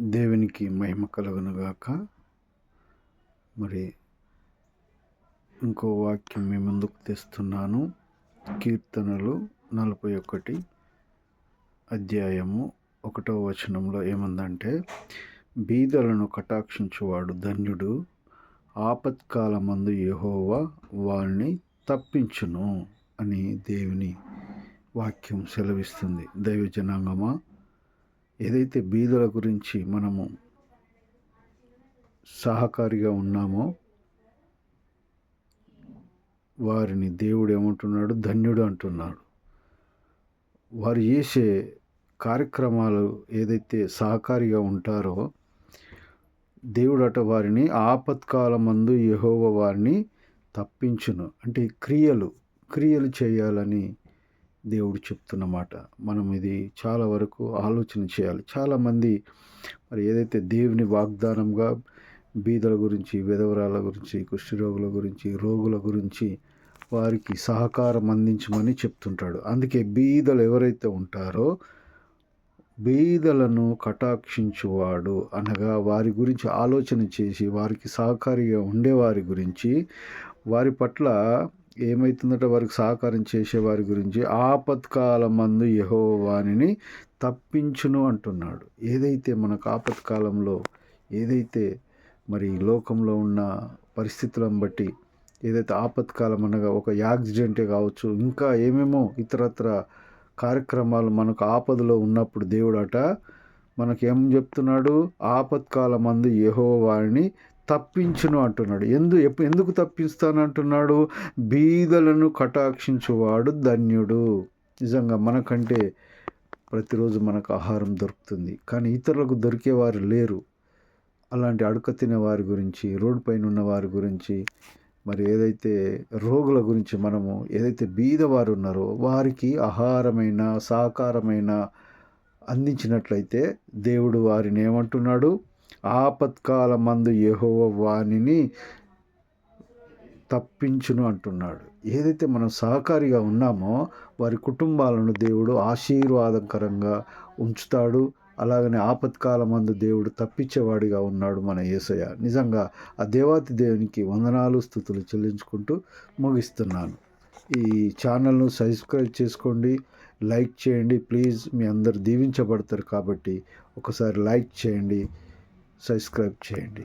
దేవునికి మహిమ కలుగునుగాక. మరి ఇంకో వాక్యం మీ ముందుకు తెస్తున్నాను. కీర్తనలు నలభై ఒకటి అధ్యాయము ఒకటో వచనంలో ఏముందంటే బీదలను కటాక్షించువాడు ధన్యుడు ఆపత్కాలమందు యహోవా వాళ్ళని తప్పించును అని దేవుని వాక్యం సెలవిస్తుంది. దైవ జనాంగమా ఏదైతే బీదుల గురించి మనము సహకారిగా ఉన్నామో వారిని దేవుడు ఏమంటున్నాడు? ధన్యుడు అంటున్నాడు. వారు చేసే కార్యక్రమాలు ఏదైతే సహకారిగా ఉంటారో దేవుడు అట వారిని ఆపత్కాలమందు యహోవ వారిని తప్పించును. అంటే క్రియలు క్రియలు చేయాలని దేవుడు చెప్తున్నమాట మనం ఇది చాలా వరకు ఆలోచన చేయాలి. చాలామంది మరి ఏదైతే దేవుని వాగ్దానంగా బీదల గురించి విధవరాల గురించి కుష్ఠరోగుల గురించి రోగుల గురించి వారికి సహకారం అందించమని చెప్తుంటాడు. అందుకే బీదలు ఎవరైతే ఉంటారో బీదలను కటాక్షించువాడు అనగా వారి గురించి ఆలోచన చేసి వారికి సహకారిగా ఉండేవారి గురించి వారి పట్ల ఏమవుతుందట వారికి సహకారం చేసేవారి గురించి ఆపత్కాలమందు యహో వాణిని తప్పించును అంటున్నాడు. ఏదైతే మనకు ఆపత్కాలంలో ఏదైతే మరి లోకంలో ఉన్న పరిస్థితులను బట్టి ఏదైతే ఆపత్కాలం అనగా ఒక యాక్సిడెంటే కావచ్చు ఇంకా ఏమేమో ఇతరత్ర కార్యక్రమాలు మనకు ఆపదలో ఉన్నప్పుడు దేవుడట మనకేం చెప్తున్నాడు? ఆపత్కాలమందు యహో వారిని తప్పించును అంటున్నాడు. ఎందు ఎందుకు తప్పిస్తాను అంటున్నాడు? బీదలను కటాక్షించువాడు ధన్యుడు. నిజంగా మనకంటే ప్రతిరోజు మనకు ఆహారం దొరుకుతుంది. కానీ ఇతరులకు దొరికేవారు లేరు. అలాంటి అడుక తినే వారి గురించి రోడ్డు పైన ఉన్న వారి గురించి మరి ఏదైతే రోగుల గురించి మనము ఏదైతే బీదవారు ఉన్నారో వారికి ఆహారమైన సహకారమైన అందించినట్లయితే దేవుడు వారిని ఏమంటున్నాడు? ఆపత్కాల మందు యహోవ వాణిని తప్పించును అంటున్నాడు. ఏదైతే మనం సహకారిగా ఉన్నామో వారి కుటుంబాలను దేవుడు ఆశీర్వాదకరంగా ఉంచుతాడు. అలాగనే ఆపత్కాలమందు దేవుడు తప్పించేవాడిగా ఉన్నాడు మన యేసయ్య నిజంగా ఆ దేవాతి దేవునికి వందనాలు స్థుతులు చెల్లించుకుంటూ ముగిస్తున్నాను. ఈ ఛానల్ను సబ్స్క్రైబ్ చేసుకోండి లైక్ చేయండి. ప్లీజ్ మీ అందరు దీవించబడతారు కాబట్టి ఒకసారి లైక్ చేయండి. సబ్స్క్రైబ్ చేయండి.